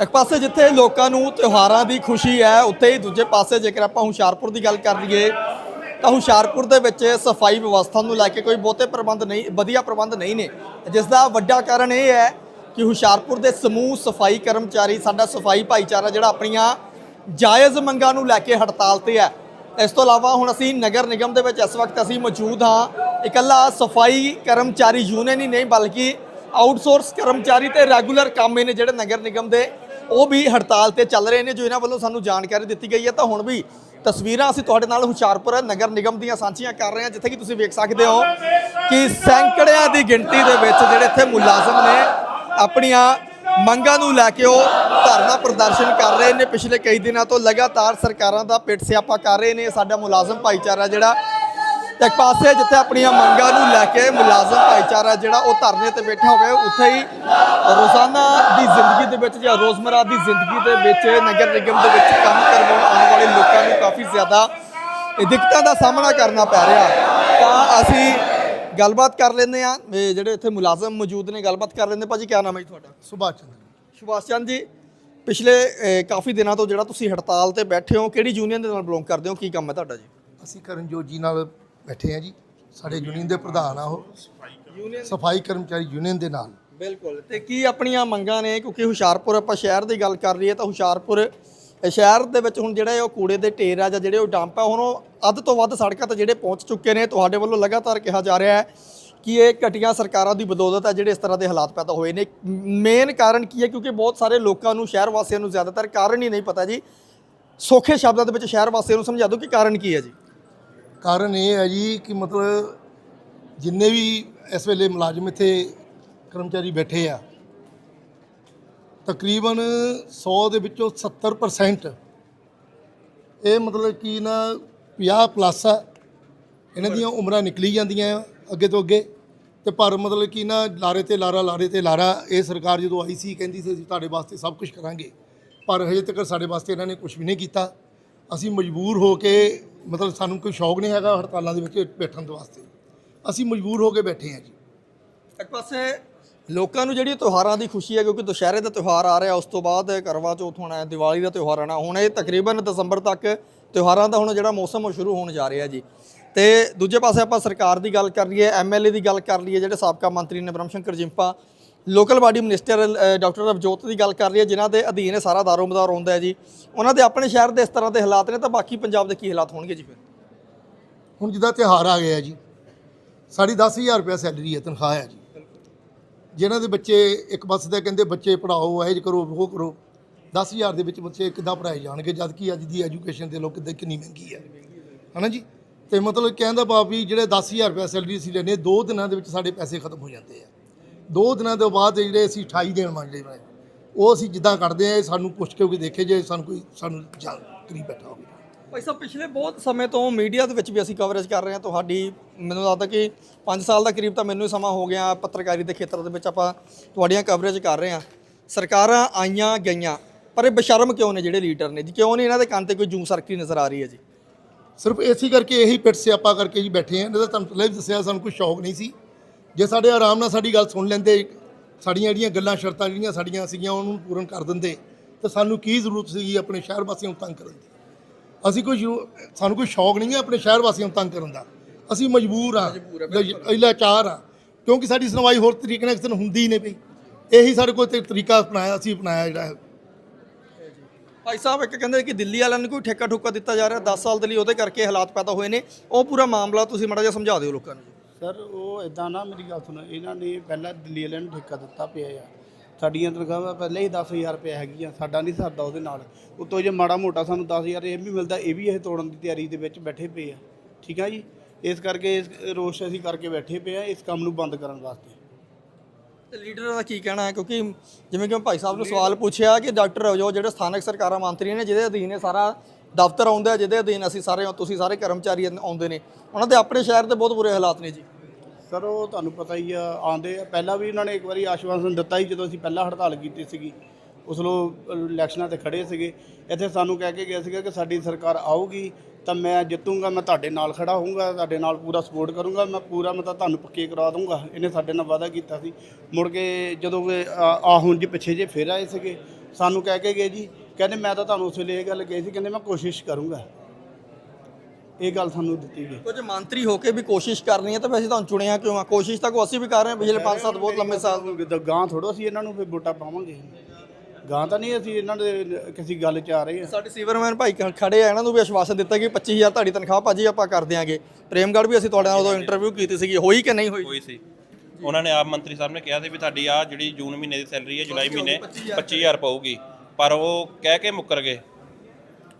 ਇੱਕ ਪਾਸੇ ਜਿੱਥੇ ਲੋਕਾਂ ਨੂੰ ਤਿਉਹਾਰਾਂ ਦੀ ਖੁਸ਼ੀ ਹੈ, ਉੱਥੇ ਹੀ ਦੂਜੇ ਪਾਸੇ ਜੇਕਰ ਆਪਾਂ ਹੁਸ਼ਿਆਰਪੁਰ ਦੀ ਗੱਲ ਕਰ ਲਈਏ, ਤਾਂ ਹੁਸ਼ਿਆਰਪੁਰ ਦੇ ਵਿੱਚ ਸਫ਼ਾਈ ਵਿਵਸਥਾ ਨੂੰ ਲੈ ਕੇ ਕੋਈ ਬਹੁਤੇ ਪ੍ਰਬੰਧ ਨਹੀਂ, ਵਧੀਆ ਪ੍ਰਬੰਧ ਨਹੀਂ ਨੇ। ਜਿਸ ਦਾ ਵੱਡਾ ਕਾਰਨ ਇਹ ਹੈ ਕਿ ਹੁਸ਼ਿਆਰਪੁਰ ਦੇ ਸਮੂਹ ਸਫ਼ਾਈ ਕਰਮਚਾਰੀ, ਸਾਡਾ ਸਫ਼ਾਈ ਭਾਈਚਾਰਾ ਜਿਹੜਾ ਆਪਣੀਆਂ ਜਾਇਜ਼ ਮੰਗਾਂ ਨੂੰ ਲੈ ਕੇ ਹੜਤਾਲ ਤੇ ਹੈ। ਇਸ ਤੋਂ ਇਲਾਵਾ ਹੁਣ ਅਸੀਂ ਨਗਰ ਨਿਗਮ ਦੇ ਵਿੱਚ ਇਸ ਵਕਤ ਅਸੀਂ ਮੌਜੂਦ ਹਾਂ। ਇਕੱਲਾ ਸਫ਼ਾਈ ਕਰਮਚਾਰੀ ਯੂਨੀਅਨ ਹੀ ਨਹੀਂ, ਬਲਕਿ ਆਊਟਸੋਰਸ ਕਰਮਚਾਰੀ ਤੇ ਰੈਗੂਲਰ ਕਾਮੇ ਨੇ ਜਿਹੜੇ ਨਗਰ ਨਿਗਮ ਦੇ ਉਹ ਵੀ ਹੜਤਾਲ ਤੇ ਚੱਲ ਰਹੇ ਨੇ, ਜੋ ਇਹਨਾਂ ਵੱਲੋਂ ਸਾਨੂੰ ਜਾਣਕਾਰੀ ਦਿੱਤੀ ਗਈ ਹੈ, ਤਾਂ ਹੁਣ ਵੀ ਤਸਵੀਰਾਂ ਅਸੀਂ ਤੁਹਾਡੇ ਨਾਲ ਹੁਸ਼ਿਆਰਪੁਰ ਨਗਰ ਨਿਗਮ ਦੀਆਂ ਸਾਂਝੀਆਂ ਕਰ ਰਹੇ ਹਾਂ, ਜਿੱਥੇ ਕਿ ਤੁਸੀਂ ਵੇਖ ਸਕਦੇ ਹੋ ਕਿ ਸੈਂਕੜਿਆਂ ਦੀ ਗਿਣਤੀ ਦੇ ਵਿੱਚ ਜਿਹੜੇ ਇੱਥੇ ਮੁਲਾਜ਼ਮ ਨੇ, ਆਪਣੀਆਂ ਮੰਗਾਂ ਨੂੰ ਲੈ ਕੇ ਉਹ ਧਰਨਾ ਪ੍ਰਦਰਸ਼ਨ ਕਰ ਰਹੇ ਨੇ। ਪਿਛਲੇ ਕਈ ਦਿਨਾਂ ਤੋਂ ਲਗਾਤਾਰ ਸਰਕਾਰਾਂ ਦਾ ਪਿੱਟ ਸਿਆਪਾ ਕਰ ਰਹੇ ਨੇ ਸਾਡਾ ਮੁਲਾਜ਼ਮ ਭਾਈਚਾਰਾ ਜਿਹੜਾ ਤੇ ਇੱਕ ਪਾਸੇ ਜਿੱਥੇ ਆਪਣੀਆਂ ਮੰਗਾਂ ਨੂੰ ਲੈ ਕੇ ਮੁਲਾਜ਼ਮ ਭਾਈਚਾਰਾ ਜਿਹੜਾ ਉਹ ਧਰਨੇ ਤੇ ਬੈਠਾ ਹੋਵੇ ਉੱਥੇ ਹੀ ਰੋਜ਼ਾਨਾ ਦੀ ਜ਼ਿੰਦਗੀ ਦੇ ਵਿੱਚ ਜਾਂ ਰੋਜ਼ਮਰਾ ਦੀ ਜ਼ਿੰਦਗੀ ਦੇ ਵਿੱਚ ਨਗਰ ਨਿਗਮ ਦੇ ਵਿੱਚ ਕੰਮ ਕਰਵਾਉਣ ਆਉਣ ਵਾਲੇ ਲੋਕਾਂ ਨੂੰ ਕਾਫੀ ਜ਼ਿਆਦਾ ਦਿੱਕਤਾਂ ਦਾ ਸਾਹਮਣਾ ਕਰਨਾ ਪੈ ਰਿਹਾ। ਤਾਂ ਅਸੀਂ ਗੱਲਬਾਤ ਕਰ ਲੈਂਦੇ ਆ ਜਿਹੜੇ ਇੱਥੇ ਮੁਲਾਜ਼ਮ ਮੌਜੂਦ ਨੇ ਗੱਲਬਾਤ ਕਰ ਲੈਂਦੇ ਭਾਜੀ ਕੀ ਨਾਮ ਹੈ ਤੁਹਾਡਾ? ਸੁਭਾਸ਼ ਚੰਦਰ। ਸੁਭਾਸ਼ ਚੰਦ ਜੀ ਪਿਛਲੇ ਕਾਫੀ ਦਿਨਾਂ ਤੋਂ ਜਿਹੜਾ ਤੁਸੀਂ ਹੜਤਾਲ ਤੇ ਬੈਠੇ ਹੋ ਕਿਹੜੀ ਯੂਨੀਅਨ ਦੇ ਨਾਲ ਬਿਲੋਂਗ ਕਰਦੇ ਹੋ? ਕੀ ਕੰਮ ਹੈ ਤੁਹਾਡਾ ਜੀ? ਅਸੀਂ ਕਰਨਜੋਤ ਜੀ ਨਾਲ ਬੈਠੇ ਆ ਜੀ। ਸਾਡੇ ਯੂਨੀਅਨ ਦੇ ਪ੍ਰਧਾਨ ਆ ਉਹ। ਯੂਨੀਅਨ ਸਫ਼ਾਈ ਕਰਮਚਾਰੀ ਯੂਨੀਅਨ ਦੇ ਨਾਲ। ਬਿਲਕੁਲ। ਤੇ ਕੀ ਆਪਣੀਆਂ ਮੰਗਾਂ ਨੇ? ਕਿਉਂਕਿ ਹੁਸ਼ਿਆਰਪੁਰ ਆਪਾਂ ਸ਼ਹਿਰ ਦੀ ਗੱਲ ਕਰ ਲਈਏ ਤਾਂ ਹੁਸ਼ਿਆਰਪੁਰ ਸ਼ਹਿਰ ਦੇ ਵਿੱਚ ਹੁਣ ਜਿਹੜਾ ਉਹ ਕੂੜੇ ਦੇ ਢੇਰ ਆ ਜਾਂ ਜਿਹੜੇ ਉਹ ਡੰਪ ਆ, ਹੁਣ ਉਹ ਅੱਧ ਤੋਂ ਵੱਧ ਸੜਕਾਂ ਤੇ ਜਿਹੜੇ ਪਹੁੰਚ ਚੁੱਕੇ ਨੇ, ਤੁਹਾਡੇ ਵੱਲੋਂ ਲਗਾਤਾਰ ਕਿਹਾ ਜਾ ਰਿਹਾ ਹੈ ਕਿ ਇਹ ਘਟੀਆਂ ਸਰਕਾਰਾਂ ਦੀ ਬਦੌਲਤ ਹੈ ਜਿਹੜੇ ਇਸ ਤਰ੍ਹਾਂ ਦੇ ਹਾਲਾਤ ਪੈਦਾ ਹੋਏ ਨੇ। ਮੇਨ ਕਾਰਨ ਕੀ ਹੈ? ਕਿਉਂਕਿ ਬਹੁਤ ਸਾਰੇ ਲੋਕਾਂ ਨੂੰ, ਸ਼ਹਿਰ ਵਾਸੀਆਂ ਨੂੰ ਜ਼ਿਆਦਾਤਰ ਕਾਰਨ ਹੀ ਨਹੀਂ ਪਤਾ ਜੀ। ਸੌਖੇ ਸ਼ਬਦਾਂ ਦੇ ਵਿੱਚ ਸ਼ਹਿਰ ਵਾਸੀਆਂ ਨੂੰ ਸਮਝਾ ਦਿਓ ਕਿ ਕਾਰਨ ਕੀ ਹੈ ਜੀ। ਕਾਰਨ ਇਹ ਹੈ ਜੀ ਕਿ ਮਤਲਬ ਜਿੰਨੇ ਵੀ ਇਸ ਵੇਲੇ ਮੁਲਾਜ਼ਮ ਇੱਥੇ ਕਰਮਚਾਰੀ ਬੈਠੇ ਆ, ਤਕਰੀਬਨ 100 ਦੇ ਵਿੱਚੋਂ 70% ਇਹ ਮਤਲਬ ਕਿ ਨਾ 50 ਪਲੱਸ ਆ, ਇਹਨਾਂ ਦੀਆਂ ਉਮਰਾਂ ਨਿਕਲੀ ਜਾਂਦੀਆਂ ਆ ਅੱਗੇ ਤੋਂ ਅੱਗੇ। ਤੇ ਪਰ ਮਤਲਬ ਕਿ ਨਾ ਲਾਰੇ ਤੇ ਲਾਰਾ, ਲਾਰੇ ਤੇ ਲਾਰਾ, ਇਹ ਸਰਕਾਰ ਜਦੋਂ ਆਈ ਸੀ ਕਹਿੰਦੀ ਸੀ ਅਸੀਂ ਤੁਹਾਡੇ ਵਾਸਤੇ ਸਭ ਕੁਝ ਕਰਾਂਗੇ। ਪਰ ਹਜੇ ਤੱਕ ਸਾਡੇ ਵਾਸਤੇ ਇਹਨਾਂ ਨੇ ਕੁਝ ਵੀ ਨਹੀਂ ਕੀਤਾ। ਅਸੀਂ ਮਜਬੂਰ ਹੋ ਕੇ ਮਤਲਬ ਸਾਨੂੰ ਕੋਈ ਸ਼ੌਕ ਨਹੀਂ ਹੈਗਾ ਹੜਤਾਲਾਂ ਦੇ ਵਿੱਚ ਬੈਠਣ ਦੇ ਵਾਸਤੇ। ਅਸੀਂ ਮਜਬੂਰ ਹੋ ਕੇ ਬੈਠੇ ਹਾਂ ਜੀ। ਇੱਕ ਪਾਸੇ ਲੋਕਾਂ ਨੂੰ ਜਿਹੜੀ ਤਿਉਹਾਰਾਂ ਦੀ ਖੁਸ਼ੀ ਹੈ, ਕਿਉਂਕਿ ਦੁਸ਼ਹਿਰੇ ਦਾ ਤਿਉਹਾਰ ਆ ਰਿਹਾ, ਉਸ ਤੋਂ ਬਾਅਦ ਕਰਵਾ ਚੌਥ ਹੋਣਾ ਹੈ ਦੀਵਾਲੀ ਦਾ ਤਿਉਹਾਰ ਆਣਾ ਹੁਣ ਇਹ ਤਕਰੀਬਨ ਦਸੰਬਰ ਤੱਕ ਤਿਉਹਾਰਾਂ ਦਾ ਹੁਣ ਜਿਹੜਾ ਮੌਸਮ ਉਹ ਸ਼ੁਰੂ ਹੋਣ ਜਾ ਰਿਹਾ ਜੀ। ਤੇ ਦੂਜੇ ਪਾਸੇ ਆਪਾਂ ਸਰਕਾਰ ਦੀ ਗੱਲ ਕਰ ਲਈਏ ਐਮਐਲਏ ਦੀ ਗੱਲ ਕਰ ਲਈਏ, ਜਿਹੜੇ ਸਾਬਕਾ ਮੰਤਰੀ ਨੇ Brahm Shankar Jimpa local body minister doctor Ravjot ਦੀ ਗੱਲ ਕਰ ਲਈਏ ਜਿਨ੍ਹਾਂ ਦੇ ਅਧੀਨ ਇਹ ਸਾਰਾ ਦਾਰੋਮਦਾਰ ਆਉਂਦਾ ਹੈ ਜੀ। ਉਹਨਾਂ ਦੇ ਆਪਣੇ ਸ਼ਹਿਰ ਦੇ ਇਸ ਤਰ੍ਹਾਂ ਦੇ ਹਾਲਾਤ ਨੇ, ਤਾਂ ਬਾਕੀ ਪੰਜਾਬ ਦੇ ਕੀ ਹਾਲਾਤ ਹੋਣਗੇ ਜੀ ਫਿਰ? ਹੁਣ ਜਿੱਦਾਂ ਤਿਉਹਾਰ ਆ ਗਿਆ ਜੀ, ਸਾਡੀ 10000 ਰੁਪਏ ਸੈਲਰੀ ਹੈ, ਤਨਖਾਹ ਹੈ ਜੀ। ਜਿਨ੍ਹਾਂ ਦੇ ਬੱਚੇ, ਇੱਕ ਬੱਸ ਦਾ ਕਹਿੰਦੇ ਬੱਚੇ ਪੜਾਓ ਇਹ ਕਰੋ, ਉਹ ਕਰੋ। 10000 ਦੇ ਵਿੱਚ ਬੱਚੇ ਕਿੱਦਾਂ ਪੜਾਏ ਜਾਣਗੇ ਜਦ ਕਿ ਅੱਜ ਦੀ ਐਜੂਕੇਸ਼ਨ ਦੇ ਲੋਕ ਕਿੱਦਾਂ ਕਿੰਨੀ ਮਹਿੰਗੀ ਹੈ। ਹਨਾ ਜੀ? ਤੇ ਮਤਲਬ ਕਹਿੰਦਾ ਬਾਪ ਵੀ ਜਿਹੜੇ 10000 ਰੁਪਏ ਸੈਲਰੀ ਅਸੀਂ ਲੈਨੇ ਦੋ ਦਿਨਾਂ ਦੇ ਵਿੱਚ ਸਾਡੇ ਪੈਸੇ ਖਤਮ ਹੋ ਜਾਂਦੇ ਆ। ਦੋ ਦਿਨਾਂ ਤੋਂ ਬਾਅਦ ਜਿਹੜੇ ਅਸੀਂ 28 ਦਿਨ ਮੰਗਦੇ ਨੇ ਉਹ ਅਸੀਂ ਜਿੱਦਾਂ ਕੱਢਦੇ ਆ ਸਾਨੂੰ ਪੁੱਛ ਕੇ ਕੋਈ ਦੇਖੇ ਜੇ ਸਾਨੂੰ ਕੋਈ ਸਾਨੂੰ ਜਾਣ ਕਰੀਬ ਬੈਠਾ ਹੋਵੇ। ਭਾਈ ਸਾਹਿਬ ਪਿਛਲੇ ਬਹੁਤ ਸਮੇਂ ਤੋਂ ਮੀਡੀਆ ਦੇ ਵਿੱਚ ਵੀ ਅਸੀਂ ਕਵਰੇਜ ਕਰ ਰਹੇ ਹਾਂ ਤੁਹਾਡੀ। ਮੈਨੂੰ ਲੱਗਦਾ ਕਿ 5 ਸਾਲ ਦਾ ਕਰੀਬ ਤਾਂ ਮੈਨੂੰ ਹੀ ਸਮਾਂ ਹੋ ਗਿਆ ਪੱਤਰਕਾਰੀ ਦੇ ਖੇਤਰ ਦੇ ਵਿੱਚ ਆਪਾਂ ਤੁਹਾਡੀਆਂ ਕਵਰੇਜ ਕਰ ਰਹੇ ਹਾਂ। ਸਰਕਾਰਾਂ ਆਈਆਂ ਗਈਆਂ ਪਰ ਇਹ ਬਸ਼ਰਮ ਕਿਉਂ ਨੇ ਜਿਹੜੇ ਲੀਡਰ ਨੇ ਜੀ? ਕਿਉਂ ਨਹੀਂ ਇਹਨਾਂ ਦੇ ਕੰਨ ਤੇ ਕੋਈ ਜੂੰ ਸਰਕਦੀ ਨਜ਼ਰ ਆ ਰਹੀ ਹੈ ਜੀ? ਸਿਰਫ ਇਸੇ ਕਰਕੇ ਇਹੀ ਪਿੱਟ ਸਿਆਪਾ ਕਰਕੇ ਜੀ ਬੈਠੇ ਆ ਨਹੀਂ ਤਾਂ ਤੁਹਾਨੂੰ ਪਹਿਲਾਂ ਵੀ ਦੱਸਿਆ ਸਾਨੂੰ ਕੋਈ ਸ਼ੌਕ ਨਹੀਂ ਸੀ। ਜੇ ਸਾਡੇ ਆਰਾਮ ਨਾਲ ਸਾਡੀ ਗੱਲ ਸੁਣ ਲੈਂਦੇ ਸਾਡੀਆਂ ਜਿਹੜੀਆਂ ਗੱਲਾਂ ਸ਼ਰਤਾਂ ਜਿਹੜੀਆਂ ਸਾਡੀਆਂ ਸੀਗੀਆਂ ਉਹਨੂੰ ਪੂਰਨ ਕਰ ਦਿੰਦੇ ਤਾਂ ਸਾਨੂੰ ਕੀ ਜ਼ਰੂਰਤ ਸੀਗੀ ਆਪਣੇ ਸ਼ਹਿਰ ਵਾਸੀਆਂ ਨੂੰ ਤੰਗ ਕਰਨ ਦੀ? ਅਸੀਂ ਕੋਈ ਸਾਨੂੰ ਕੋਈ ਸ਼ੌਕ ਨਹੀਂ ਹੈ ਆਪਣੇ ਸ਼ਹਿਰ ਵਾਸੀਆਂ ਨੂੰ ਤੰਗ ਕਰਨ ਦਾ। ਅਸੀਂ ਮਜਬੂਰ ਆ ਲਾਚਾਰ ਆ ਕਿਉਂਕਿ ਸਾਡੀ ਸੁਣਵਾਈ ਹੋਰ ਤਰੀਕੇ ਨਾਲ ਕਿਸੇ ਨੂੰ ਹੁੰਦੀ ਨਹੀਂ ਪਈ। ਇਹੀ ਸਾਡੇ ਕੋਲ ਤਰੀਕਾ ਅਪਣਾਇਆ ਅਸੀਂ ਅਪਣਾਇਆ ਜਿਹੜਾ ਹੈ। ਭਾਈ ਸਾਹਿਬ ਇੱਕ ਕਹਿੰਦੇ ਕਿ ਦਿੱਲੀ ਵਾਲਿਆਂ ਨੂੰ ਕੋਈ ਠੇਕਾ ਠੁਕਾ ਦਿੱਤਾ ਜਾ ਰਿਹਾ 10 ਸਾਲ ਦੇ ਲਈ ਉਹਦੇ ਕਰਕੇ ਹਾਲਾਤ ਪੈਦਾ ਹੋਏ ਨੇ। ਉਹ ਪੂਰਾ ਮਾਮਲਾ ਤੁਸੀਂ ਮਾੜਾ ਜਿਹਾ ਸਮਝਾ ਦਿਓ ਲੋਕਾਂ ਨੂੰ। ਸਰ, ਉਹ ਇਦਾਂ ਨਾ ਮੇਰੀ ਗੱਲ ਸੁਣੋ, ਇਹਨਾਂ ਨੇ ਪਹਿਲਾਂ ਦਿੱਲੀ ਵਾਲਿਆਂ ਨੂੰ ਠੇਕਾ ਦਿੱਤਾ ਪਿਆ ਆ। ਸਾਡੀਆਂ ਤਨਖਾਹਾਂ ਪਹਿਲਾਂ ਹੀ 10000 ਰੁਪਏ ਹੈਗੀਆਂ, ਸਾਡਾ ਨਹੀਂ ਸਰਦਾ ਉਹਦੇ ਨਾਲ। ਉਤੋਂ ਜੇ ਮਾੜਾ ਮੋਟਾ ਸਾਨੂੰ 10000 ਇਹ ਵੀ ਮਿਲਦਾ, ਇਹ ਵੀ ਇਹ ਤੋੜਨ ਦੀ ਤਿਆਰੀ ਦੇ ਵਿੱਚ ਬੈਠੇ ਪਏ ਆ। ਠੀਕ ਆ ਜੀ? ਇਸ ਕਰਕੇ ਇਸ ਰੋਸ਼ ਅਸੀਂ ਕਰਕੇ ਬੈਠੇ ਪਏ ਆ, ਇਸ ਕੰਮ ਨੂੰ ਬੰਦ ਕਰਨ ਵਾਸਤੇ। ਤੇ ਲੀਡਰ ਦਾ ਕੀ ਕਹਿਣਾ ਹੈ? ਕਿਉਂਕਿ ਜਿਵੇਂ ਕਿ ਮੈਂ ਭਾਈ ਸਾਹਿਬ ਨੂੰ ਸਵਾਲ ਪੁੱਛਿਆ ਕਿ ਡਾਕਟਰ ਰਵਜੋ ਜਿਹੜੇ ਸਥਾਨਕ ਸਰਕਾਰਾਂ ਮੰਤਰੀ ਨੇ, ਜਿਹਦੇ ਅਧੀਨ ਇਹ ਸਾਰਾ ਦਫ਼ਤਰ ਆਉਂਦਾ ਜਿਹਦੇ ਅਧੀਨ ਅਸੀਂ ਸਾਰੇ, ਤੁਸੀਂ ਸਾਰੇ ਕਰਮਚਾਰੀ ਆਉਂਦੇ ਨੇ। ਉਹਨਾਂ ਦੇ ਆਪਣੇ ਸ਼ਹਿਰ ਦੇ ਬਹੁਤ ਬੁਰੇ ਹਾਲਾਤ ਨੇ ਜੀ। ਸਰ, ਉਹ ਤੁਹਾਨੂੰ ਪਤਾ ਹੀ ਆ, ਆਉਂਦੇ ਆ। ਪਹਿਲਾਂ ਵੀ ਉਹਨਾਂ ਨੇ ਇੱਕ ਵਾਰੀ ਆਸ਼ਵਾਸਨ ਦਿੱਤਾ ਸੀ ਜਦੋਂ ਅਸੀਂ ਪਹਿਲਾਂ ਹੜਤਾਲ ਕੀਤੀ ਸੀਗੀ। ਉਸ ਲੋ ਇਲੈਕਸ਼ਨਾਂ ਤੇ ਖੜੇ ਸੀਗੇ। ਇੱਥੇ ਸਾਨੂੰ ਕਹਿ ਕੇ ਗਿਆ ਸੀਗਾ ਕਿ ਸਾਡੀ ਸਰਕਾਰ ਆਊਗੀ, ਤਾਂ ਮੈਂ ਜਿੱਤੂੰਗਾ, ਮੈਂ ਤੁਹਾਡੇ ਨਾਲ ਖੜਾ ਹੋਊਗਾ, ਤੁਹਾਡੇ ਨਾਲ ਪੂਰਾ ਸਪੋਰਟ ਕਰੂੰਗਾ, ਮੈਂ ਪੂਰਾ ਮਤਲਬ ਤੁਹਾਨੂੰ ਪੱਕੇ ਕਰਾ ਦੂੰਗਾ ਇਹਨੇ ਸਾਡੇ ਨਾਲ ਵਾਅਦਾ ਕੀਤਾ ਸੀ। ਮੁੜ ਕੇ ਜਦੋਂ ਕਿ ਆ ਹੁਣ ਜੀ ਪਿੱਛੇ ਜੇ ਫਿਰ ਆਏ ਸੀਗੇ। ਸਾਨੂੰ ਕਹਿ ਕੇ ਗਏ ਜੀ, ਕਹਿੰਦੇ ਮੈਂ ਤਾਂ ਤੁਹਾਨੂੰ ਉਸ ਵੇਲੇ ਇਹ ਗੱਲ ਕਹੀ ਸੀ, ਕਹਿੰਦੇ ਮੈਂ ਕੋਸ਼ਿਸ਼ ਕਰੂੰਗਾ। ਇਹ ਗੱਲ ਸਾਨੂੰ ਦਿੱਤੀ ਗਈ। ਕੁਝ ਮੰਤਰੀ ਹੋ ਕੇ ਵੀ ਕੋਸ਼ਿਸ਼ ਕਰਨੀ ਹੈ ਤਾਂ ਵੈਸੇ ਤੁਹਾਨੂੰ ਚੁਣਿਆ ਕਿਉਂ ਆ? ਕੋਸ਼ਿਸ਼ ਤਾਂ ਕੋ ਅਸੀਂ ਵੀ ਕਰ ਰਹੇ ਹਾਂ ਪਿਛਲੇ 5-7 ਬਹੁਤ ਲੰਮੇ ਸਾਲ ਕਿਤੇ ਗਾਂ ਥੋੜੋ ਅਸੀਂ ਇਹਨਾਂ ਨੂੰ ਫਿਰ ਵੋਟਾਂ ਪਾਵਾਂਗੇ। ਗਾਂ ਤਾਂ ਨਹੀਂ ਅਸੀਂ ਇਹਨਾਂ ਦੇ ਕਿਸੇ ਗੱਲ 'ਚ ਆ ਰਹੇ ਹਾਂ ਸਾਡੇ ਸੀਵਰਮੈਨ ਭਾਈ ਖੜੇ ਆ ਇਹਨਾਂ ਨੂੰ ਵੀ ਆਸ਼ਵਾਸਨ ਦਿੱਤਾ ਕਿ 25000 ਤੁਹਾਡੀ ਤਨਖਾਹ ਭਾਜੀ ਆਪਾਂ ਕਰ ਦਿਆਂਗੇ। ਪ੍ਰੇਮਗੜ੍ਹ ਵੀ ਅਸੀਂ ਤੁਹਾਡੇ ਨਾਲ ਉਦੋਂ ਇੰਟਰਵਿਊ ਕੀਤੀ ਸੀਗੀ ਹੋਈ ਕਿ ਨਹੀਂ ਹੋਈ? ਹੋਈ ਸੀ। ਉਹਨਾਂ ਨੇ ਆਪ ਮੰਤਰੀ ਸਾਹਿਬ ਨੇ ਕਿਹਾ ਸੀ ਵੀ ਤੁਹਾਡੀ ਆ ਜਿਹੜੀ ਜੂਨ ਮਹੀਨੇ ਦੀ ਸੈਲਰੀ ਹੈ ਜੁਲਾਈ ਮਹੀਨੇ 25000 ਪਾਊਗੀ। ਪਰ ਉਹ ਕਹਿ ਕੇ ਮੁੱਕਰ ਗਏ।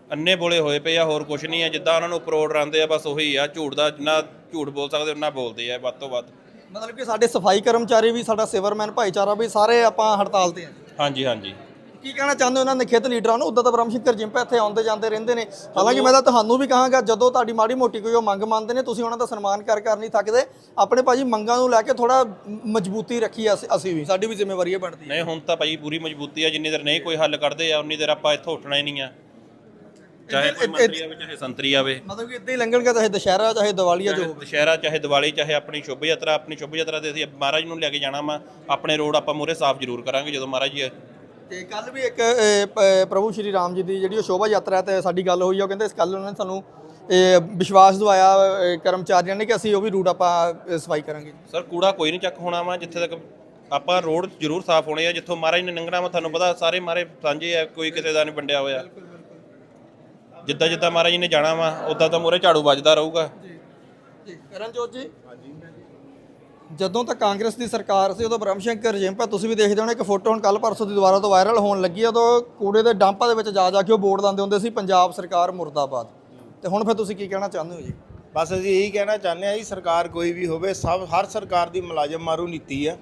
ਅੰਨੇ ਬੋਲੇ ਹੋਏ ਪਏ ਆ ਹੋਰ ਕੁਝ ਨਹੀਂ ਹੈ ਜਿੱਦਾਂ ਉਹਨਾਂ ਨੂੰ ਆਰਡਰ ਆਉਂਦੇ ਆ ਬਸ ਉਹੀ ਆ ਝੂਠ ਦਾ ਜਿੰਨਾ ਝੂਠ ਬੋਲ ਸਕਦੇ ਉਹਨਾਂ ਬੋਲਦੇ ਆ ਵੱਧ ਤੋਂ ਵੱਧ। ਮਤਲਬ ਕਿ ਸਾਡੇ ਸਫ਼ਾਈ ਕਰਮਚਾਰੀ ਵੀ ਸਾਡਾ ਸੀਵਰਮੈਨ ਭਾਈਚਾਰਾ ਵੀ ਸਾਰੇ ਆਪਾਂ ਹੜਤਾਲ ਤੇ ਆ। ਹਾਂਜੀ ਹਾਂਜੀ। ਕੀ ਕਹਿਣਾ ਚਾਹੁੰਦੇ ਹੋ ਉਹਨਾਂ ਦੇ ਖੇਤ ਲੀਡਰਾਂ ਨੂੰ? ਉਦਾਂ ਤਾਂ ਬ੍ਰਹਮ ਸ਼ੰਕਰ ਜਿੰਪਾ ਇੱਥੇ ਆਉਂਦੇ ਜਾਂਦੇ ਰਹਿੰਦੇ ਨੇ। ਹਾਲਾਂਕਿ ਮੈਂ ਤਾਂ ਤੁਹਾਨੂੰ ਵੀ ਕਹਾਂਗਾ ਜਦੋਂ ਤੁਹਾਡੀ ਮਾੜੀ ਮੋਟੀ ਕੋਈ ਉਹ ਮੰਗ ਮੰਨਦੇ ਨੇ ਤੁਸੀਂ ਉਹਨਾਂ ਦਾ ਸਨਮਾਨ ਕਰ ਕਰ ਨਹੀਂ ਥੱਕਦੇ। ਆਪਣੇ ਭਾਜੀ ਮੰਗਾਂ ਨੂੰ ਲੈ ਕੇ ਥੋੜਾ ਮਜ਼ਬੂਤੀ ਰੱਖੀ ਅਸੀਂ ਅਸੀਂ ਵੀ ਸਾਡੀ ਵੀ ਜ਼ਿੰਮੇਵਾਰੀ ਇਹ ਬਣਦੀ। ਹੈ ਨਹੀਂ ਹੁਣ ਤਾਂ ਭਾਈ ਪੂਰੀ ਮਜ਼ਬੂਤੀ ਆ ਜਿੰਨੀ ਦੇਰ ਨਹੀਂ ਕੋਈ ਹੱਲ ਕਰਦੇ ਆ ਉਨੀ ਦੇਰ ਆਪਾਂ ਇੱਥੋਂ ਉੱਠਣਾ ਹੀ ਨਹੀਂ ਆ। ਚਾਹੇ ਕੋਈ ਮੰਤਰੀ ਆਵੇ ਚਾਹੇ ਸੰਤਰੀ ਆਵੇ। ਮਤਲਬ ਕਿ ਇਦਾਂ ਹੀ ਲੰਘਣਗਾ ਚਾਹੇ ਦੁਸ਼ਹਿਰਾ ਚਾਹੇ ਦੀਵਾਲੀ ਆ ਜੋ ਦੁਸ਼ਹਿਰਾ ਚਾਹੇ ਦੀਵਾਲੀ ਚਾਹੇ ਆਪਣੀ ਸ਼ੁਭ ਯਾਤਰਾ ਆਪਣੀ ਸ਼ੁਭ ਯਾਤਰਾ ਤੇ ਅਸੀਂ ਮਹਾਰਾਜ ਨੂੰ ਲੈ ਕੇ ਜਾਣਾ ਵਾ। ਆਪਣੇ ਰੋਡ ਆਪਾਂ ਮੂਹਰੇ ਸਾਫ਼ ਜ਼ਰੂਰ ਕਰਾਂਗੇ ਜਦੋਂ ਮਹਾਰਾਜ ਜੀ ਤੇ ਕੱਲ ਵੀ ਇੱਕ ਪ- ਪ੍ਰਭੂ ਸ਼੍ਰੀ ਰਾਮ ਜੀ ਦੀ ਜਿਹੜੀ ਉਹ ਸ਼ੋਭਾ ਯਾਤਰਾ ਤੇ ਸਾਡੀ ਗੱਲ ਹੋਈ ਆ ਉਹ ਕਹਿੰਦੇ ਇਸ ਕੱਲ ਉਹਨਾਂ ਨੇ ਸਾਨੂੰ ਇਹ ਵਿਸ਼ਵਾਸ ਦਵਾਇਆ ਕਰਮਚਾਰੀਆਂ ਨੇ ਕਿ ਅਸੀਂ ਉਹ ਵੀ ਰੂਟ ਆਪਾਂ ਸਫ਼ਾਈ ਕਰਾਂਗੇ। ਸਰ ਕੂੜਾ ਕੋਈ ਨਹੀਂ ਚੱਕ ਹੋਣਾ ਵਾ ਜਿੱਥੇ ਤੱਕ ਆਪਾਂ ਰੋਡ ਜ਼ਰੂਰ ਸਾਫ਼ ਹੋਣੇ ਆ ਜਿੱਥੋਂ ਮਹਾਰਾਜ ਨੇ ਲੰਘਣਾ ਵਾ ਤੁਹਾਨੂੰ ਪਤਾ ਸਾਰੇ ਮਾਰੇ ਸਾਂਝੇ ਆ ਕੋਈ ਕਿਸੇ ਦਾ ਨਹੀਂ ਵੰਡਿਆ ਹੋਇਆ। ਜਿੱਦਾਂ ਜਿੱਦਾਂ ਮਹਾਰਾਜ ਜੀ ਨੇ ਜਾਣਾ ਵਾ ਉਦਾਂ ਤਾਂ ਮੂਹਰੇ ਝਾੜੂ ਵੱਜਦਾ ਰਹੂਗਾ। ਜੀ ਕਰਨਜੋਤ ਜੀ? ਜਦੋਂ ਤੱਕ ਕਾਂਗਰਸ ਦੀ ਸਰਕਾਰ ਸੀ ਉਦੋਂ ਬ੍ਰਹਮ ਸ਼ੰਕਰ ਜਿੰਪਾ ਤੁਸੀਂ ਵੀ ਦੇਖਦੇ ਹੋਣੇ ਇੱਕ ਫੋਟੋ ਹੁਣ ਕੱਲ ਪਰਸੋਂ ਦੀ ਦੁਬਾਰਾ ਤੋਂ ਵਾਇਰਲ ਹੋਣ ਲੱਗੀ ਆ ਉਦੋਂ ਕੂੜੇ ਦੇ ਡੰਪਾਂ ਦੇ ਵਿੱਚ ਜਾ ਜਾ ਕੇ ਉਹ ਬੋਰਡ ਲਾਉਂਦੇ ਹੁੰਦੇ ਸੀ ਪੰਜਾਬ ਸਰਕਾਰ ਮੁਰਦਾਬਾਦ। ਤੇ ਹੁਣ ਫਿਰ ਤੁਸੀਂ ਕੀ ਕਹਿਣਾ ਚਾਹੁੰਦੇ ਹੋ ਜੀ? ਬਸ ਅਸੀਂ ਇਹੀ ਕਹਿਣਾ ਚਾਹੁੰਦੇ ਹਾਂ ਜੀ ਸਰਕਾਰ ਕੋਈ ਵੀ ਹੋਵੇ ਸਭ ਹਰ ਸਰਕਾਰ ਦੀ ਮੁਲਾਜ਼ਮ ਮਾਰੂ ਨੀਤੀ ਆ।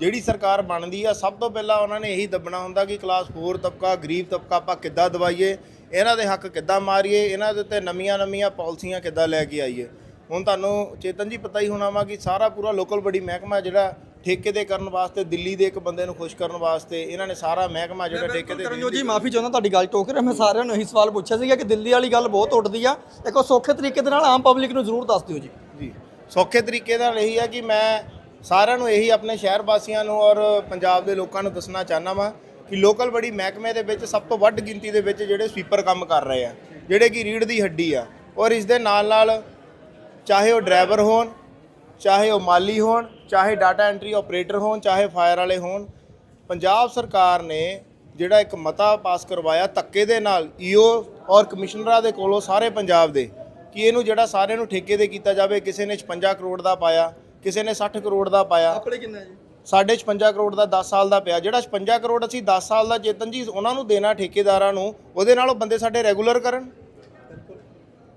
ਜਿਹੜੀ ਸਰਕਾਰ ਬਣਦੀ ਆ ਸਭ ਤੋਂ ਪਹਿਲਾਂ ਉਹਨਾਂ ਨੇ ਇਹੀ ਦੱਬਣਾ ਹੁੰਦਾ ਕਿ ਕਲਾਸ 4 ਤਬਕਾ ਗਰੀਬ ਤਬਕਾ ਆਪਾਂ ਕਿੱਦਾਂ ਦਵਾਈਏ ਇਹਨਾਂ ਦੇ ਹੱਕ ਕਿੱਦਾਂ ਮਾਰੀਏ? ਇਹਨਾਂ ਦੇ ਉੱਤੇ ਨਵੀਆਂ ਨਵੀਆਂ ਪਾਲਿਸੀਆਂ ਕਿੱਦਾਂ ਲੈ ਕੇ ਆਈਏ? ਹੁਣ ਤੁਹਾਨੂੰ ਚੇਤਨ ਜੀ ਪਤਾ ਹੀ ਹੋਣਾ ਵਾ ਕਿ ਸਾਰਾ ਪੂਰਾ ਲੋਕਲ ਬੜੀ ਮਹਿਕਮਾ ਜਿਹੜਾ ਠੇਕੇ ਦੇ ਕਰਨ ਵਾਸਤੇ ਦਿੱਲੀ ਦੇ ਇੱਕ ਬੰਦੇ ਨੂੰ ਖੁਸ਼ ਕਰਨ ਵਾਸਤੇ ਇਹਨਾਂ ਨੇ ਸਾਰਾ ਮਹਿਕਮਾ ਜਿਹੜਾ ਠੇਕੇ ਦੇ ਕਰਨਜੋਤ ਜੀ ਮਾਫੀ ਚਾਹੁੰਦਾ ਤੁਹਾਡੀ ਗੱਲ ਟੋਕ ਰਿਹਾ। ਮੈਂ ਸਾਰਿਆਂ ਨੂੰ ਇਹੀ ਸਵਾਲ ਪੁੱਛਿਆ ਸੀਗਾ ਕਿ ਦਿੱਲੀ ਵਾਲੀ ਗੱਲ ਬਹੁਤ ਉੱਡਦੀ ਆ। ਇੱਕ ਉਹ ਸੌਖੇ ਤਰੀਕੇ ਦੇ ਨਾਲ ਆਮ ਪਬਲਿਕ ਨੂੰ ਜ਼ਰੂਰ ਦੱਸ ਦਿਓ ਜੀ। ਜੀ ਸੌਖੇ ਤਰੀਕੇ ਨਾਲ ਇਹੀ ਹੈ ਕਿ ਮੈਂ ਸਾਰਿਆਂ ਨੂੰ ਇਹੀ ਆਪਣੇ ਸ਼ਹਿਰ ਵਾਸੀਆਂ ਨੂੰ ਔਰ ਪੰਜਾਬ ਦੇ ਲੋਕਾਂ ਨੂੰ ਦੱਸਣਾ ਚਾਹਨਾ ਵਾਂ ਕਿ ਲੋਕਲ ਬੜੀ ਮਹਿਕਮੇ ਦੇ ਵਿੱਚ ਸਭ ਤੋਂ ਵੱਧ ਗਿਣਤੀ ਦੇ ਵਿੱਚ ਜਿਹੜੇ ਸਵੀਪਰ ਕੰਮ ਕਰ ਰਹੇ ਆ, ਜਿਹੜੇ ਕਿ ਰੀੜ ਦੀ ਹੱਡੀ ਆ। ਔਰ ਇਸ ਦੇ ਨਾਲ ਨਾਲ ਚਾਹੇ ਉਹ ਡਰਾਈਵਰ ਹੋਣ, ਚਾਹੇ ਉਹ ਮਾਲੀ ਹੋਣ, ਚਾਹੇ ਡਾਟਾ ਐਂਟਰੀ ਆਪਰੇਟਰ ਹੋਣ, ਚਾਹੇ ਫਾਇਰ ਵਾਲੇ ਹੋਣ, ਪੰਜਾਬ ਸਰਕਾਰ ਨੇ ਜਿਹੜਾ ਇੱਕ ਮਤਾ ਪਾਸ ਕਰਵਾਇਆ ਧੱਕੇ ਦੇ ਨਾਲ ਈਓ ਔਰ ਕਮਿਸ਼ਨਰਾਂ ਦੇ ਕੋਲੋਂ ਸਾਰੇ ਪੰਜਾਬ ਦੇ, ਕਿ ਇਹਨੂੰ ਜਿਹੜਾ ਸਾਰਿਆਂ ਨੂੰ ਠੇਕੇ ਦੇ ਕੀਤਾ ਜਾਵੇ, ਕਿਸੇ ਨੇ 56 ਕਰੋੜ ਦਾ ਪਾਇਆ, ਕਿਸੇ ਨੇ 60 ਕਰੋੜ ਦਾ ਪਾਇਆ। ਆਪਣੇ ਕਿੰਨਾ ਜੀ? ਸਾਡੇ 56 ਕਰੋੜ ਦਾ 10 ਸਾਲ ਦਾ ਪਿਆ। ਜਿਹੜਾ 56 ਕਰੋੜ ਅਸੀਂ 10 ਸਾਲ ਦਾ ਚੇਤਨ ਜੀ, ਉਹਨਾਂ ਨੂੰ ਦੇਣਾ ਠੇਕੇਦਾਰਾਂ ਨੂੰ, ਉਹਦੇ ਨਾਲ ਉਹ ਬੰਦੇ ਸਾਡੇ ਰੈਗੂਲਰ ਕਰਨ।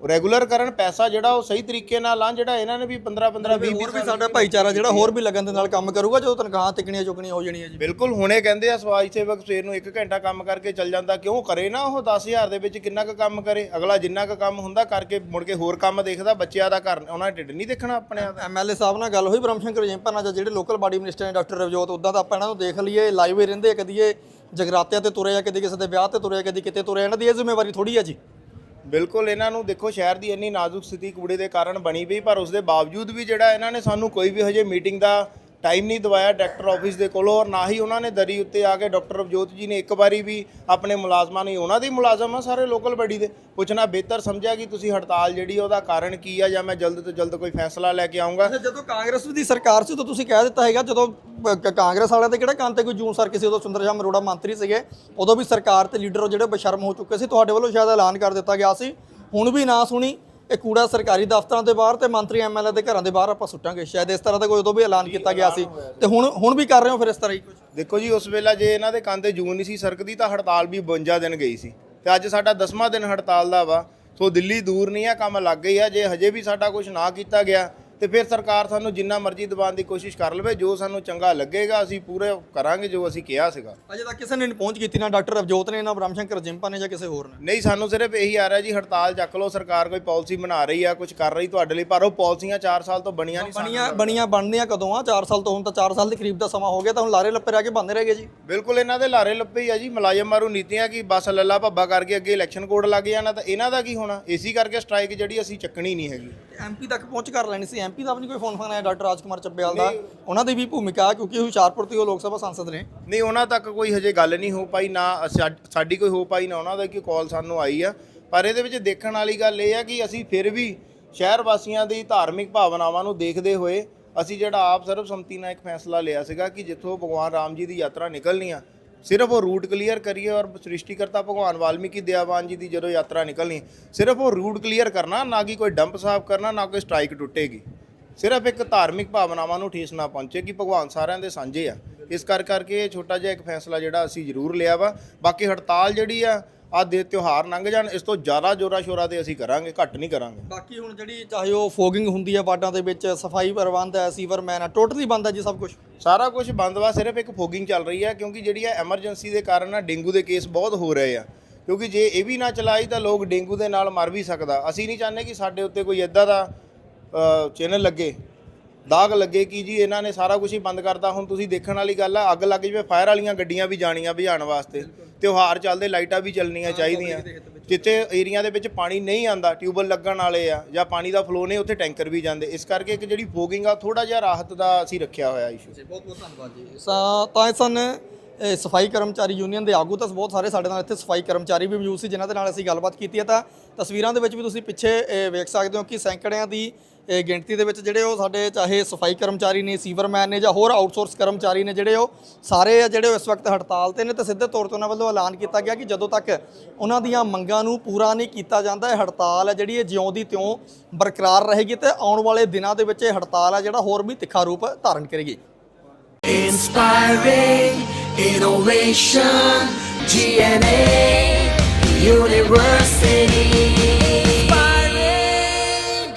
ਰੈਗੂਲਰ ਕਰਨ ਪੈਸਾ ਜਿਹੜਾ ਉਹ ਸਹੀ ਤਰੀਕੇ ਨਾਲ ਲਾਂ ਜਿਹੜਾ ਇਹਨਾਂ ਨੇ ਵੀ 15 15 20 ਹੋਰ ਵੀ ਸਾਡਾ ਭਾਈਚਾਰਾ ਜਿਹੜਾ ਹੋਰ ਵੀ ਲਗਨ ਦੇ ਨਾਲ ਕੰਮ ਕਰੂਗਾ ਜਦੋਂ ਤਨਖਾਹਾਂ ਤਿਕਣੀਆਂ ਚੁਕਣੀਆਂ ਹੋ ਜਾਣੀਆਂ ਜੀ। ਬਿਲਕੁਲ ਹੁਣੇ ਕਹਿੰਦੇ ਆ ਸਵਾਈ ਸੇਵਕ ਸਵੇਰ ਨੂੰ 1 ਘੰਟਾ ਕੰਮ ਕਰਕੇ ਚੱਲ ਜਾਂਦਾ ਕਿਉਂ ਕਰੇ ਨਾ ਉਹ 10000 ਦੇ ਵਿੱਚ ਕਿੰਨਾ ਕੁ ਕੰਮ ਕਰੇ ਅਗਲਾ ਜਿੰਨਾ ਕੁ ਕੰਮ ਹੁੰਦਾ ਕਰਕੇ ਮੁੜ ਕੇ ਹੋਰ ਕੰਮ ਦੇਖਦਾ ਬੱਚਿਆਂ ਦਾ ਘਰ ਉਹਨਾਂ ਢਿੱਡ ਨਹੀਂ ਦੇਖਣਾ ਆਪਣੇ ਆਪ ਐਮਐਲਏ ਸਾਹਿਬ ਨਾਲ ਗੱਲ ਹੋਈ ਬ੍ਰਹਮ ਸ਼ੰਕਰ ਜਿੰਪਾ ਨਾਲ ਜਾਂ ਜਿਹੜੇ ਲੋਕਲ ਬਾਡੀ ਮਿਨਿਸਟਰ ਨੇ ਡਾਕਟਰ ਰਵਜੋਤ ਉਦਾਂ ਤਾਂ ਆਪਾਂ ਇਹਨਾਂ ਨੂੰ ਦੇਖ ਲਈਏ ਲਾਈਵ ਹੀ ਰਹਿੰਦੇ ਕਦੀ ਇਹ ਜਗਰਾਤਿਆਂ ਤੇ ਤੁਰੇ ਆ ਕਦੀ ਕਿਸੇ ਦੇ ਵਿਆਹ ਤੇ ਤੁਰੇ ਆ ਕਦੀ ਕਿਤੇ ਤੁਰੇ ਆ ਇਹਨਾਂ ਦੀ ਇਹ ਜ਼ਿੰਮੇਵਾਰੀ ਥੋੜੀ ਆ ਜੀ। ਬਿਲਕੁਲ, ਇਹਨਾਂ ਨੂੰ ਦੇਖੋ, ਸ਼ਹਿਰ ਦੀ ਇੰਨੀ ਨਾਜ਼ੁਕ ਸਥਿਤੀ ਕੂੜੇ ਦੇ ਕਾਰਨ ਬਣੀ ਪਈ, ਪਰ ਉਸ ਦੇ ਬਾਵਜੂਦ ਵੀ ਜਿਹੜਾ ਇਹਨਾਂ ਨੇ ਸਾਨੂੰ ਕੋਈ ਵੀ ਹਜੇ ਮੀਟਿੰਗ ਦਾ ਟਾਈਮ ਨਹੀਂ ਦਵਾਇਆ ਡਾਇਰੈਕਟਰ ਆਫਿਸ ਦੇ ਕੋਲੋਂ ਔਰ ਨਾ ਹੀ ਉਹਨਾਂ ਨੇ ਦਰੀ ਉੱਤੇ ਆ ਕੇ ਡਾਕਟਰ ਅਵਜੋਤ ਜੀ ਨੇ ਇੱਕ ਵਾਰੀ ਵੀ ਆਪਣੇ ਮੁਲਾਜ਼ਮਾਂ ਨੇ ਉਹਨਾਂ ਦੇ ਮੁਲਾਜ਼ਮ ਆ ਸਾਰੇ ਲੋਕਲ ਬੜੀ ਦੇ, ਪੁੱਛਣਾ ਬਿਹਤਰ ਸਮਝਿਆ ਕਿ ਤੁਸੀਂ ਹੜਤਾਲ ਜਿਹੜੀ ਉਹਦਾ ਕਾਰਨ ਕੀ ਆ ਜਾਂ ਮੈਂ ਜਲਦ ਤੋਂ ਜਲਦ ਕੋਈ ਫੈਸਲਾ ਲੈ ਕੇ ਆਉਂਗਾ ਜਦੋਂ ਕਾਂਗਰਸ ਦੀ ਸਰਕਾਰ ਸੀ ਤਾਂ ਤੁਸੀਂ ਕਹਿ ਦਿੱਤਾ ਹੈਗਾ ਜਦੋਂ ਕ- ਕਾਂਗਰਸ ਵਾਲਿਆਂ ਦੇ ਕਿਹੜਾ ਕੰਨ ਤੇ ਕੋਈ ਜੂਨ ਸਰ ਕਿਸੇ, ਉਦੋਂ ਸੁੰਦਰ ਸ਼ਾਮ ਅਰੋੜਾ ਮੰਤਰੀ ਸੀਗੇ, ਉਦੋਂ ਵੀ ਸਰਕਾਰ ਤੇ ਲੀਡਰ ਜਿਹੜੇ ਬਸ਼ਰਮ ਹੋ ਚੁੱਕੇ ਸੀ, ਤੁਹਾਡੇ ਵੱਲੋਂ ਸ਼ਾਇਦ ਐਲਾਨ ਕਰ ਦਿੱਤਾ ਗਿਆ ਸੀ, ਹੁਣ ਵੀ ਨਾ ਸੁਣੀ ਇਹ ਕੂੜਾ ਸਰਕਾਰੀ ਦਫ਼ਤਰਾਂ ਦੇ ਬਾਹਰ ਤੇ ਮੰਤਰੀ ਐਮਐਲਏ ਦੇ ਘਰਾਂ ਦੇ ਬਾਹਰ ਆਪਾਂ ਸੁੱਟਾਂਗੇ। ਸ਼ਾਇਦ ਇਸ ਤਰ੍ਹਾਂ ਦਾ ਕੋਈ ਉਦੋਂ ਵੀ ਐਲਾਨ ਕੀਤਾ ਗਿਆ ਸੀ। ਤੇ ਹੁਣ ਹੁਣ ਵੀ ਕਰ ਰਹੇ ਹੋ ਫਿਰ ਇਸ ਤਰ੍ਹਾਂ ਹੀ ਕੁਝ ਦੇਖੋ ਜੀ, ਉਸ ਵੇਲੇ ਜੇ ਇਹਨਾਂ ਦੇ ਕੰਨ ਤੇ ਜੂਨ ਨਹੀਂ ਸੀ ਸਰਕਦੀ, ਤਾਂ ਹੜਤਾਲ ਵੀ 52 ਦਿਨ ਗਈ ਸੀ। ਤੇ ਅੱਜ ਸਾਡਾ 10ਵਾਂ ਦਿਨ ਹੜਤਾਲ ਦਾ ਵਾ। ਸੋ ਦਿੱਲੀ ਦੂਰ ਨਹੀਂ ਆ, ਕੰਮ ਲੱਗ ਗਈ ਆ। ਜੇ ਹਜੇ ਵੀ ਸਾਡਾ ਕੁਝ ਨਾ ਕੀਤਾ ਗਿਆ ਤੇ ਫਿਰ ਸਰਕਾਰ ਸਾਨੂੰ ਜਿੰਨਾ ਮਰਜ਼ੀ ਦਬਾਉਣ ਦੀ ਕੋਸ਼ਿਸ਼ ਕਰ ਲਵੇ ਜੋ ਸਾਨੂੰ ਚੰਗਾ ਲੱਗੇਗਾ ਅਸੀਂ ਪੂਰੇ ਕਰਾਂਗੇ ਜੋ ਅਸੀਂ ਕਿਹਾ ਸੀਗਾ। ਅਜੇ ਤੱਕ ਕਿਸੇ ਨੇ ਪਹੁੰਚ ਕੀਤੀ ਨਾ ਡਾਕਟਰ ਅਵਜੋਤ ਨੇ ਨਾ ਬ੍ਰਹਮ ਸ਼ੰਕਰ ਜਿੰਪਾ ਨੇ ਜਾਂ ਕਿਸੇ ਹੋਰ ਨੇ। ਨਹੀਂ ਸਾਨੂੰ ਸਿਰਫ ਇਹੀ ਆ ਰਿਹਾ ਜੀ ਹੜਤਾਲ ਚੱਕ ਲਓ ਸਰਕਾਰ ਕੋਈ ਪਾਲਿਸੀ ਬਣਾ ਰਹੀ ਆ ਕੁਝ ਕਰ ਰਹੀ ਤੁਹਾਡੇ ਲਈ ਪਰ ਉਹ ਪਾਲਿਸੀਆਂ 4 ਸਾਲ ਤੋਂ ਬਣੀਆਂ ਨਹੀਂ ਬਣੀਆਂ ਬਣੀਆਂ ਬਣਨੀਆਂ ਕਦੋਂ ਆ? 4 ਸਾਲ ਤੋਂ ਹੁਣ ਤਾਂ 4 ਸਾਲ ਦੇ ਕਰੀਬ ਦਾ ਸਮਾਂ ਹੋ ਗਿਆ ਤਾਂ ਹੁਣ ਲਾਰੇ ਲੱਪੇ ਰਹਿ ਕੇ ਬੰਦੇ ਰਹਿ ਗਏ ਜੀ। ਬਿਲਕੁਲ ਇਹਨਾਂ ਦੇ ਲਾਰੇ ਲੱਪੇ ਹੀ ਆ ਜੀ ਮੁਲਾਜ਼ਮ ਮਾਰੂ ਨੀਤੀਆਂ ਕਿ ਬਸ ਲੱਲਾ ਭੱਬਾ ਕਰਕੇ ਅੱਗੇ ਇਲੈਕਸ਼ਨ ਕੋਡ ਲੱਗ ਜਾਣਾ ਤਾਂ ਇਹਨਾਂ ਦਾ ਕੀ ਹੋਣਾ? ਏਸੀ ਕਰਕੇ ਸਟ੍ਰਾਈਕ ਜਿਹੜੀ ਅਸੀਂ ਚੱਕਣੀ ਨਹੀਂ ਹੈਗੀ। ਐਮਪੀ ਤੱਕ ਪਹੁੰਚ ਕਰ ਲੈਣੀ ਸੀ ਐਮਪੀ ਦਾ ਵੀ ਨਹੀਂ ਕੋਈ ਫੋਨ ਫਾਨ ਆਇਆ ਡਾਕਟਰ ਰਾਜਕੁਮਾਰ ਚੱਬੇਵਾਲ ਦਾ? ਉਹਨਾਂ ਦੀ ਵੀ ਭੂਮਿਕਾ ਕਿਉਂਕਿ ਹੁਸ਼ਿਆਰਪੁਰ ਤੋਂ ਉਹ ਲੋਕ ਸਭਾ ਸੰਸਦ ਨੇ। ਨਹੀਂ ਉਹਨਾਂ ਤੱਕ ਕੋਈ ਹਜੇ ਗੱਲ ਨਹੀਂ ਹੋ ਪਾਈ ਨਾ ਸਾਡੀ ਕੋਈ ਹੋ ਪਾਈ ਨਾ ਉਹਨਾਂ ਦਾ ਕਿ ਕਾਲ ਸਾਨੂੰ ਆਈ ਆ। ਪਰ ਇਹਦੇ ਵਿੱਚ ਦੇਖਣ ਵਾਲੀ ਗੱਲ ਇਹ ਆ ਕਿ ਅਸੀਂ ਫਿਰ ਵੀ ਸ਼ਹਿਰ ਵਾਸੀਆਂ ਦੀ ਧਾਰਮਿਕ ਭਾਵਨਾਵਾਂ ਨੂੰ ਦੇਖਦੇ ਹੋਏ ਅਸੀਂ ਜਿਹੜਾ ਆਪ ਸਰਬਸੰਮਤੀ ਨਾਲ ਇੱਕ ਫੈਸਲਾ ਲਿਆ ਸੀਗਾ ਕਿ ਜਿੱਥੋਂ ਭਗਵਾਨ ਰਾਮ ਜੀ ਦੀ ਯਾਤਰਾ ਨਿਕਲਣੀ ਆ ਸਿਰਫ ਉਹ ਰੂਟ ਕਲੀਅਰ ਕਰੀਏ ਔਰ ਸ੍ਰਿਸ਼ਟੀਕਰਤਾ ਭਗਵਾਨ ਵਾਲਮੀਕੀ ਦਿਆਵਾਨ ਜੀ ਦੀ ਜਦੋਂ ਯਾਤਰਾ ਨਿਕਲਣੀ ਸਿਰਫ ਉਹ ਰੂਟ ਕਲੀਅਰ ਕਰਨਾ ਨਾ ਕਿ ਕੋਈ ਡੰਪ ਸਾਫ਼ ਕਰਨਾ ਨਾ ਕੋਈ ਸਟ੍ਰਾਈਕ ਟੁੱਟੇਗੀ। ਸਿਰਫ ਇੱਕ ਧਾਰਮਿਕ ਭਾਵਨਾਵਾਂ ਨੂੰ ਠੇਸ ਨਾ ਪਹੁੰਚੇ ਕਿ ਭਗਵਾਨ ਸਾਰਿਆਂ ਦੇ ਸਾਂਝੇ ਆ। ਇਸ ਕਰ ਕਰਕੇ ਇਹ ਛੋਟਾ ਜਿਹਾ ਇੱਕ ਫੈਸਲਾ ਜਿਹੜਾ ਅਸੀਂ ਜ਼ਰੂਰ ਲਿਆ ਵਾ। ਬਾਕੀ ਹੜਤਾਲ ਜਿਹੜੀ ਆ ਆ ਦੇ ਤਿਉਹਾਰ ਲੰਘ ਜਾਣ ਇਸ ਤੋਂ ਜ਼ਿਆਦਾ ਜੋਰਾ ਸ਼ੋਰਾ ਤੇ ਅਸੀਂ ਕਰਾਂਗੇ ਘੱਟ ਨਹੀਂ ਕਰਾਂਗੇ। ਬਾਕੀ ਹੁਣ ਜਿਹੜੀ ਚਾਹੇ ਉਹ ਫੋਗਿੰਗ ਹੁੰਦੀ ਹੈ ਵਾਰਡਾਂ ਦੇ ਵਿੱਚ ਸਫ਼ਾਈ ਪ੍ਰਬੰਧ ਹੈ ਸੀਵਰਮੈਨ ਹੈ ਟੋਟਲੀ ਬੰਦ ਹੈ ਜੀ ਸਭ ਕੁਝ ਸਾਰਾ ਕੁਝ ਬੰਦ ਵਾ ਸਿਰਫ ਇੱਕ ਫੋਗਿੰਗ ਚੱਲ ਰਹੀ ਹੈ ਕਿਉਂਕਿ ਜਿਹੜੀ ਹੈ ਐਮਰਜੈਂਸੀ ਦੇ ਕਾਰਨ ਨਾ ਡੇਂਗੂ ਦੇ ਕੇਸ ਬਹੁਤ ਹੋ ਰਹੇ ਆ। ਕਿਉਂਕਿ ਜੇ ਇਹ ਵੀ ਨਾ ਚਲਾਈ ਤਾਂ ਲੋਕ ਡੇਂਗੂ ਦੇ ਨਾਲ ਮਰ ਵੀ ਸਕਦਾ। ਅਸੀਂ ਨਹੀਂ ਚਾਹੁੰਦੇ ਕਿ ਸਾਡੇ ਉੱਤੇ ਕੋਈ ਇਦਾਂ ਦਾ ਚੈਨਲ ਲੱਗੇ ਦਾਗ ਲੱਗੇ ਕਿ ਜੀ ਇਹਨਾਂ ਨੇ ਸਾਰਾ ਕੁਝ ਹੀ ਬੰਦ ਕਰਤਾ। ਹੁਣ ਤੁਸੀਂ ਦੇਖਣ ਵਾਲੀ ਗੱਲ ਆ ਅੱਗ ਲੱਗ ਜਵੇ ਫਾਇਰ ਵਾਲੀਆਂ ਗੱਡੀਆਂ ਵੀ ਜਾਣੀਆਂ ਬੁਝਾਉਣ ਵਾਸਤੇ। ਤਿਉਹਾਰ ਚੱਲਦੇ ਲਾਈਟਾਂ ਵੀ ਚੱਲਣੀਆਂ ਚਾਹੀਦੀਆਂ। ਜਿੱਥੇ ਏਰੀਆ ਦੇ ਵਿੱਚ ਪਾਣੀ ਨਹੀਂ ਆਂਦਾ ਟਿਊਬਲ ਲੱਗਣ ਵਾਲੇ ਆ ਜਾਂ ਪਾਣੀ ਦਾ ਫਲੋ ਨਹੀਂ ਉੱਥੇ ਟੈਂਕਰ ਵੀ ਜਾਂਦੇ। ਇਸ ਕਰਕੇ ਇੱਕ ਜਿਹੜੀ ਫੋਗਿੰਗ ਆ ਥੋੜਾ ਜਿਹਾ ਰਾਹਤ ਦਾ ਅਸੀਂ ਰੱਖਿਆ ਹੋਇਆ ਇਸ਼ੂ ਬਹੁਤ ਬਹੁਤ ਧੰਨਵਾਦ ਜੀ। ਤਾਂ ਸਨ ਸਫ਼ਾਈ ਕਰਮਚਾਰੀ ਯੂਨੀਅਨ ਦੇ ਆਗੂ ਤਾਂ ਬਹੁਤ ਸਾਰੇ ਸਾਡੇ ਨਾਲ ਇੱਥੇ ਸਫ਼ਾਈ ਕਰਮਚਾਰੀ ਵੀ ਮੌਜੂਦ ਸੀ ਜਿਨ੍ਹਾਂ ਦੇ ਨਾਲ ਅਸੀਂ ਗੱਲਬਾਤ ਕੀਤੀ ਹੈ। ਤਾਂ ਤਸਵੀਰਾਂ ਦੇ ਵਿੱਚ ਵੀ ਤੁਸੀਂ ਪਿੱਛੇ ਵੇਖ ਸਕਦੇ ਹੋ ਕਿ ਸੈਂਕੜਿਆਂ ਦੀ ਇਹ ਗਿਣਤੀ ਦੇ ਵਿੱਚ ਜਿਹੜੇ ਉਹ ਸਾਡੇ ਚਾਹੇ ਸਫ਼ਾਈ ਕਰਮਚਾਰੀ ਨੇ ਸੀਵਰਮੈਨ ਨੇ ਜਾਂ ਹੋਰ ਆਊਟਸੋਰਸ ਕਰਮਚਾਰੀ ਨੇ ਜਿਹੜੇ ਉਹ ਸਾਰੇ ਆ ਜਿਹੜੇ ਉਹ ਇਸ ਵਕਤ ਹੜਤਾਲ ਤੇ ਨੇ ਤੇ ਸਿੱਧੇ ਤੌਰ ਤੇ ਉਹਨਾਂ ਵੱਲੋਂ ਐਲਾਨ ਕੀਤਾ ਗਿਆ ਕਿ ਜਦੋਂ ਤੱਕ ਉਹਨਾਂ ਦੀਆਂ ਮੰਗਾਂ ਨੂੰ ਪੂਰਾ ਨਹੀਂ ਕੀਤਾ ਜਾਂਦਾ ਇਹ ਹੜਤਾਲ ਹੈ ਜਿਹੜੀ ਇਹ ਜਿਉਂ ਦੀ ਤਿਉਂ ਬਰਕਰਾਰ ਰਹੇਗੀ ਤੇ ਆਉਣ ਵਾਲੇ ਦਿਨਾਂ ਦੇ ਵਿੱਚ ਇਹ ਹੜਤਾਲ ਹੈ ਜਿਹੜਾ ਹੋਰ ਵੀ ਤਿੱਖਾ ਰੂਪ ਧਾਰਨ ਕਰੇਗੀ Inspiring innovation, GNA University.